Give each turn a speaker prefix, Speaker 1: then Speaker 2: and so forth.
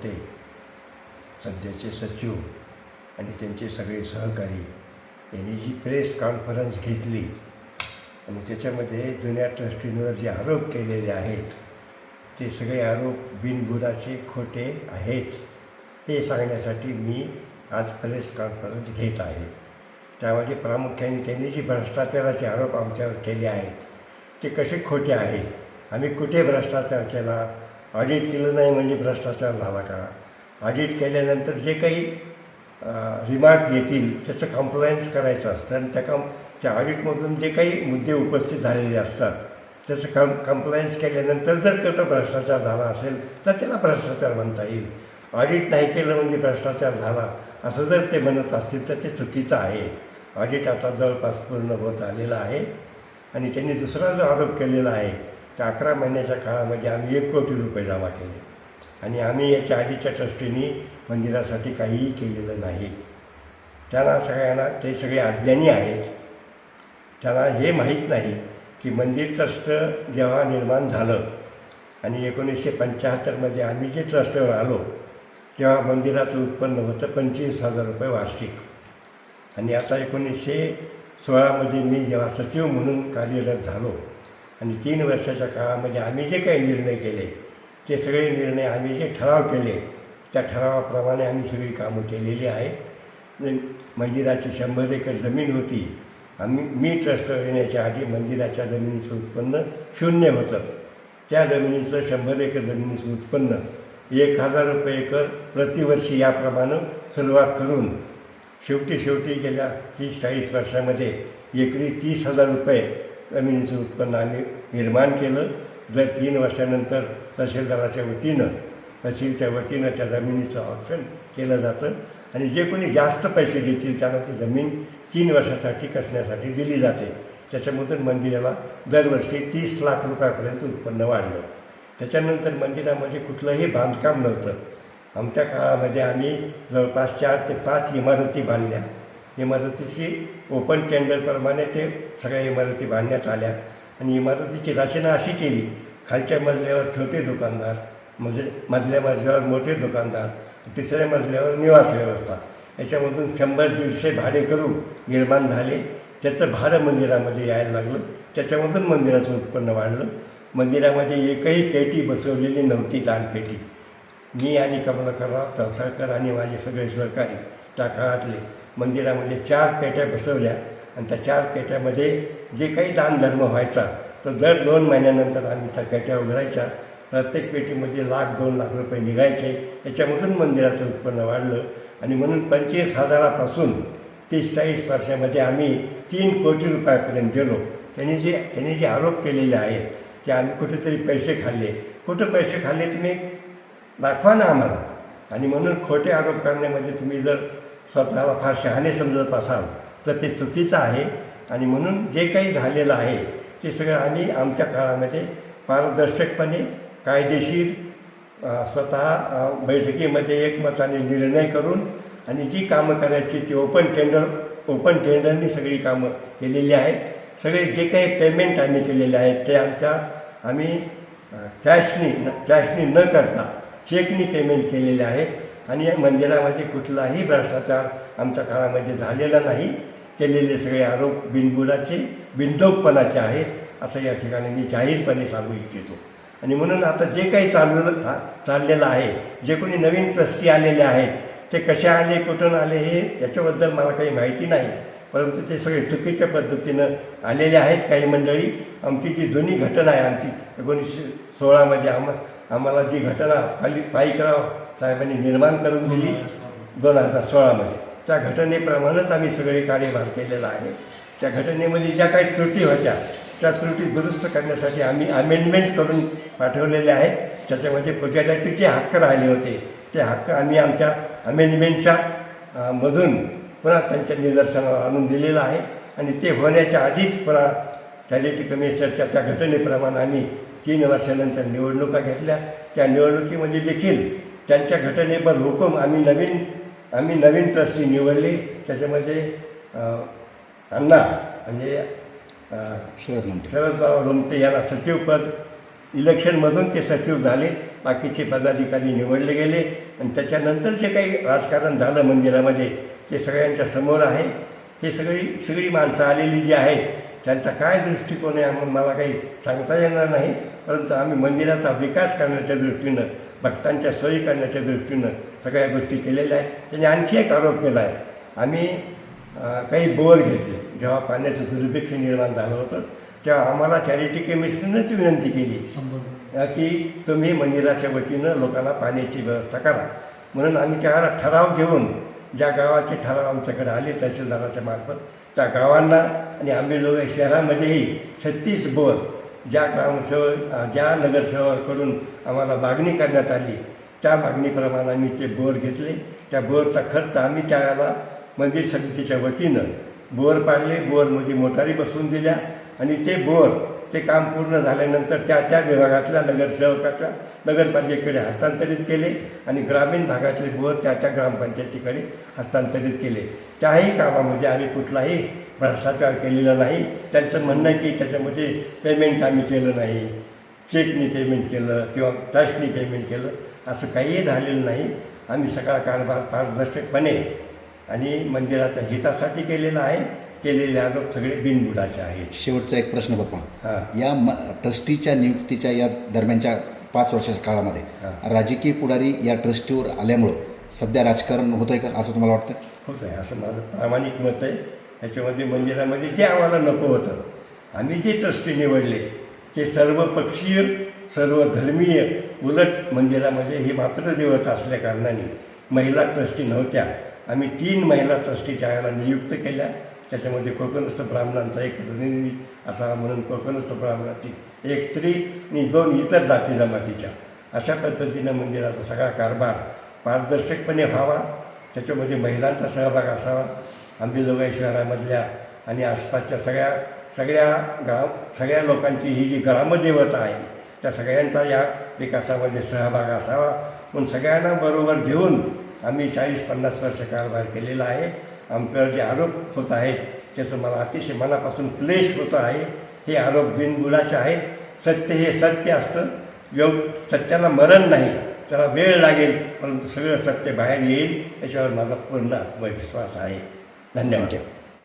Speaker 1: होते सध्याचे सचिव आणि त्यांचे सगळे सहकारी यांनी जी प्रेस कॉन्फरन्स घेतली आणि त्याच्यामध्ये जुन्या ट्रस्टींवर जे आरोप केलेले आहेत ते सगळे आरोप बिनबुडाचे खोटे आहेत हे सांगण्यासाठी मी आज प्रेस कॉन्फरन्स घेत आहे. त्यामध्ये प्रामुख्याने त्यांनी जी भ्रष्टाचाराचे आरोप आमच्यावर केले आहेत ते कसे खोटे आहेत आम्ही कुठे भ्रष्टाचार केला ऑडिट केलं नाही म्हणजे भ्रष्टाचार झाला का? ऑडिट केल्यानंतर जे काही रिमार्क येतील त्याचं कम्प्लायन्स करायचं असतं आणि त्या कम त्या ऑडिटमधून जे काही मुद्दे उपस्थित झालेले असतात त्याचं कम कम्प्लायन्स केल्यानंतर जर कुठं भ्रष्टाचार झाला असेल तर त्याला भ्रष्टाचार म्हणता येईल. ऑडिट नाही केलं म्हणजे भ्रष्टाचार झाला असं जर ते म्हणत असतील तर ते चुकीचं आहे. ऑडिट आता जवळपास पूर्ण होत आलेलं आहे आणि त्यांनी दुसरा जो आरोप केलेला आहे तर अकरा महिन्याच्या काळामध्ये आम्ही एक कोटी रुपये जमा केले. आणि आम्ही याच्या आधीच्या ट्रस्टीने मंदिरासाठी काहीही केलेलं नाही. त्यांना सगळ्यांना ते सगळे अज्ञानी आहेत. त्यांना हे माहीत नाही की मंदिर ट्रस्ट जेव्हा निर्माण झालं आणि एकोणीसशे पंच्याहत्तरमध्ये आम्ही जे ट्रस्टवर आलो तेव्हा मंदिराचं उत्पन्न होतं पंचवीस हजार रुपये वार्षिक. आणि आता एकोणीसशे सोळामध्ये मी जेव्हा सचिव म्हणून कार्यरत झालो आणि तीन वर्षाच्या काळामध्ये आम्ही जे काही निर्णय केले ते सगळे निर्णय आम्ही जे ठराव केले त्या ठरावाप्रमाणे आम्ही सगळी कामं केलेली आहे म्हणजे मंदिराची शंभर एकर जमीन होती. आम्ही मी ट्रस्ट येण्याच्या आधी मंदिराच्या जमिनीचं उत्पन्न शून्य होतं. त्या जमिनीचं शंभर एकर जमिनीचं उत्पन्न एक हजार रुपये एकर प्रतिवर्षी याप्रमाणे सुरुवात करून शेवटी शेवटी गेल्या तीस चाळीस वर्षामध्ये एकरी तीस हजार रुपये जमिनीचं उत्पन्न आम्ही निर्माण केलं जर तीन वर्षानंतर तहसीलदाराच्या वतीनं तहसीलच्या वतीनं त्या जमिनीचं ऑप्शन केलं जातं आणि जे कोणी जास्त पैसे देतील त्यांना ती जमीन तीन वर्षासाठी कसण्यासाठी दिली जाते. त्याच्यामधून मंदिराला दरवर्षी तीस लाख रुपयापर्यंत उत्पन्न वाढलं. त्याच्यानंतर मंदिरामध्ये कुठलंही बांधकाम नव्हतं. आमच्या काळामध्ये आम्ही जवळपास चार ते पाच इमारती बांधल्या. इमारतीची ओपन टेंडरप्रमाणे ते सगळ्या इमारती बांधण्यात आल्या. आणि इमारतीची रचना अशी केली खालच्या मजल्यावर छोटे दुकानदार म्हणजे मधल्या मजल्यावर मोठे दुकानदार तिसऱ्या मजल्यावर निवास व्यवस्था. याच्यामधून शंभर दीडशे भाडे करून निर्माण झाले. त्याचं भाडं मंदिरामध्ये यायला लागलं. त्याच्यामधून मंदिराचं उत्पन्न वाढलं. मंदिरामध्ये एकही पेटी बसवलेली नव्हती दानपेटी. मी आणि कमलाकरराव तवसाळकर आणि माझे सगळे सहकारी त्या काळातले मंदिरामध्ये चार पेट्या बसवल्या आणि त्या चार पेट्यामध्ये जे काही दानधर्म व्हायचा तर दर दोन महिन्यानंतर आम्ही त्या पेट्या उघडायच्या. प्रत्येक पेटीमध्ये लाख दोन लाख रुपये निघायचे. याच्यामधून मंदिराचं उत्पन्न वाढलं आणि म्हणून पंचवीस हजारापासून तीस चाळीस वर्षामध्ये आम्ही तीन कोटी रुपयापर्यंत गेलो. त्यांनी जे त्यांनी जे आरोप केलेले आहेत की आम्ही कुठेतरी पैसे खाल्ले. कुठं पैसे खाल्ले? तुम्ही दाखवा ना आम्हाला. आणि म्हणून खोटे आरोप करण्यामध्ये तुम्ही जर स्वतःला फार शहाणे समजत असाल तर ते चुकीचं आहे. आणि म्हणून जे काही झालेलं आहे ते सगळं आम्ही आमच्या काळामध्ये पारदर्शकपणे कायदेशीर स्वतः बैठकीमध्ये एकमताने निर्णय करून आणि जी कामं करायची ती ओपन टेंडर ओपन टेंडरनी सगळी कामं केलेली आहेत. सगळे जे काही पेमेंट आम्ही केलेले आहेत ते आमच्या आम्ही कॅशनी न कॅशनी न करता चेकनी पेमेंट केलेले आहेत. आणि या मंदिरामध्ये कुठलाही भ्रष्टाचार आमच्या काळामध्ये झालेला नाही. केलेले सगळे आरोप बिनबुडाचे बिनडोकपणाचे आहेत असं या ठिकाणी मी जाहीरपणे सांगू इच्छितो. आणि म्हणून आता जे काही चालू चा चाललेलं आहे जे कोणी नवीन ट्रस्टी आलेले आहेत ते कसे आले कुठून आले हे याच्याबद्दल मला काही माहिती नाही. परंतु ते सगळे चुकीच्या पद्धतीनं आलेले आहेत काही मंडळी. आमची जी जुनी घटना आहे आमची एकोणीसशे सोळामध्ये आम आम्हाला जी घटना पाली पाईकराव साहेबांनी निर्माण करून दिली दोन हजार सोळामध्ये त्या घटनेप्रमाणेच आम्ही सगळे कार्यभार केलेला आहे. त्या घटनेमध्ये ज्या काही त्रुटी होत्या त्या त्रुटी दुरुस्त करण्यासाठी आम्ही अमेंडमेंट करून पाठवलेले आहेत. त्याच्यामध्ये पुजाऱ्याचे जे हक्क राहिले होते ते हक्क आम्ही आमच्या अमेंडमेंटच्या मधून पुन्हा त्यांच्या निदर्शनावर आणून दिलेलं आहे. आणि ते होण्याच्या आधीच पुन्हा चॅरिटी कमिशनरच्या त्या घटनेप्रमाणे आम्ही तीन वर्षानंतर निवडणुका घेतल्या. त्या निवडणुकीमध्ये देखील त्यांच्या घटनेवर हुकूम आम्ही नवीन आम्ही नवीन ट्रस्टी निवडले. त्याच्यामध्ये अण्णा म्हणजे
Speaker 2: शरद
Speaker 1: शरदराव लोमटे यांना सचिवपद इलेक्शनमधून ते सचिव झाले. बाकीचे पदाधिकारी निवडले गेले. आणि त्याच्यानंतर जे काही राजकारण झालं मंदिरामध्ये ते सगळ्यांच्या समोर आहे हे सगळी सगळी माणसं आलेली जी आहेत त्यांचा काय दृष्टिकोन आहे म्हणून मला काही सांगता येणार नाही. परंतु आम्ही मंदिराचा विकास करण्याच्या दृष्टीनं भक्तांच्या सोयी करण्याच्या दृष्टीनं सगळ्या गोष्टी केलेल्या आहेत. त्यांनी आणखी एक आरोप केला आहे. आम्ही काही बोर घेतले. जेव्हा पाण्याचं दुर्भिक्ष निर्माण झालं होतं तेव्हा आम्हाला चॅरिटी कमिशनरच विनंती केली. की तुम्ही मंदिराच्या वतीनं लोकांना पाण्याची व्यवस्था करा. म्हणून आम्ही त्याला ठराव घेऊन ज्या गावाचे ठराव आमच्याकडे आले तहसीलदाराच्या मार्फत त्या गावांना आणि आंबेलोगा शहरामध्येही छत्तीस बोर ज्या ग्रामसेवक ज्या नगरसेवकाकडून आम्हाला मागणी करण्यात आली त्या मागणीप्रमाणे आम्ही ते बोर घेतले. त्या बोरचा खर्च आम्ही त्याला मंदिर समितीच्या वतीनं बोर पाडले. बोरमध्ये मोटारी बसवून दिल्या आणि ते बोर ते काम पूर्ण झाल्यानंतर त्या त्या विभागातल्या नगरसेवकाच्या नगरपालिकेकडे हस्तांतरित केले आणि ग्रामीण भागातले बोर त्या त्या ग्रामपंचायतीकडे हस्तांतरित केले. त्याही कामामध्ये आम्ही कुठलाही भ्रष्टाचार केलेला नाही. त्यांचं म्हणणं आहे की त्याच्यामध्ये पेमेंट आम्ही केलं नाही. चेकनी पेमेंट केलं किंवा कॅशनी पेमेंट केलं. असं काहीही झालेलं नाही. आम्ही सगळा कारभार पारदर्शकपणे आणि मंदिराच्या हितासाठी केलेला आहे. केलेले आरोप सगळे बिनबुडाचे आहेत.
Speaker 2: शेवटचा एक प्रश्न बाप्पा.
Speaker 1: हां.
Speaker 2: या म ट्रस्टीच्या नियुक्तीच्या या दरम्यानच्या पाच वर्षाच्या काळामध्ये
Speaker 1: हां.
Speaker 2: राजकीय पुढारी या ट्रस्टीवर आल्यामुळं सध्या राजकारण होत आहे का असं तुम्हाला वाटतं?
Speaker 1: होत आहे असं माझं प्रामाणिक मत आहे. ह्याच्यामध्ये मंदिरामध्ये जे आम्हाला नको होतं आम्ही जे ट्रस्टी निवडले ते सर्व पक्षीय सर्व धर्मीय उलट मंदिरामध्ये ही मात्र देवता असल्या कारणाने महिला ट्रस्टी नव्हत्या. आम्ही तीन महिला ट्रस्टी त्यावेळेला नियुक्त केल्या. त्याच्यामध्ये कोकणस्थ ब्राह्मणांचा एक प्रतिनिधी असा म्हणून कोकणस्थ ब्राह्मणाची. एक स्त्री आणि दोन इतर जाती जमातीच्या. अशा पद्धतीनं मंदिराचा सगळा कारभार पारदर्शकपणे व्हावा. त्याच्यामध्ये महिलांचा सहभाग असावा. आंबेजोगाई शहरामधल्या आणि आसपासच्या सगळ्या सगळ्या गाव सगळ्या लोकांची ही जी ग्रामदेवता आहे त्या सगळ्यांचा या विकासामध्ये सहभाग असावा. म्हणून सगळ्यांना बरोबर घेऊन आम्ही चाळीस पन्नास वर्ष कारभार केलेला आहे. आमच्यावर जे आरोप होत आहेत त्याचं मला अतिशय मनापासून क्लेश होत आहे. हे आरोप बिनबुडाचे आहेत. सत्य हे सत्य असतं. योग सत्याला मरण नाही. त्याला वेळ लागेल परंतु सगळं सत्य बाहेर येईल याच्यावर माझा पूर्ण आत्मविश्वास आहे. धन्यवाद.